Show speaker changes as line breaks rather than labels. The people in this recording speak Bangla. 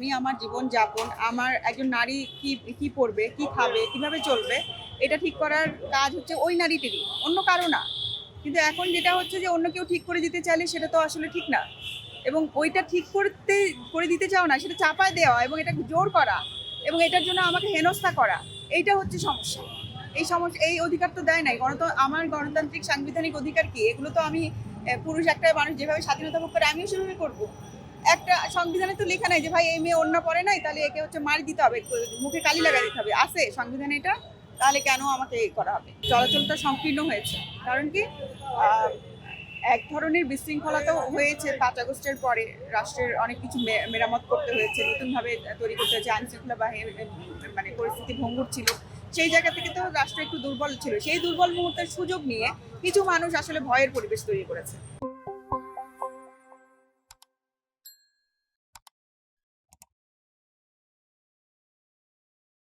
আমি আমার জীবন যাপন আমার একজন নারী কি কি পড়বে, কি খাবে, কীভাবে চলবে, এটা ঠিক করার কাজ হচ্ছে ওই নারীটিরই অন্য কারও না। কিন্তু এখন যেটা হচ্ছে যে অন্য কেউ ঠিক করে দিতে চাইলে সেটা তো আসলে ঠিক না। এবং ওইটা ঠিক করতে, করে দিতে চাও না, সেটা চাপায় দেওয়া এবং এটা জোর করা এবং এটার জন্য আমাকে হেনস্থা করা, এইটা হচ্ছে সমস্যা। এই সমস্যা এই অধিকার তো দেয় নাই। গণত, আমার গণতান্ত্রিক সাংবিধানিক অধিকার কি? এগুলো তো আমি পুরুষ একটা মানুষ যেভাবে স্বাধীনতা ভোগ করে, আমিও সেভাবে করব। একটা সংবিধানে তো লেখা নাই যে ভাই এই মেয়ে অন্য পড়ে নাই, তাহলে একে হচ্ছে মার দিতে হবে মুখে কালি লাগা দিতে হবে। আছে সংবিধানে এটা, তাহলে কেন আমাকে এই করা হবে? চলাচলটা সংকীর্ণ হয়েছে। কারণ কি এক ধরনের বিশৃঙ্খলা তো হয়েছে পাঁচ আগস্টের পরে। রাষ্ট্রের অনেক কিছু মেরামত করতে হয়েছে, নতুনভাবে তৈরি করতে হয়েছে, আইনশৃঙ্খলা বা হে- মানে পরিস্থিতি ভঙ্গুর ছিল। সেই জায়গা থেকে তো রাষ্ট্র একটু দুর্বল ছিল। সেই দুর্বল মুহূর্তের সুযোগ নিয়ে কিছু মানুষ আসলে ভয়ের পরিবেশ তৈরি করেছে।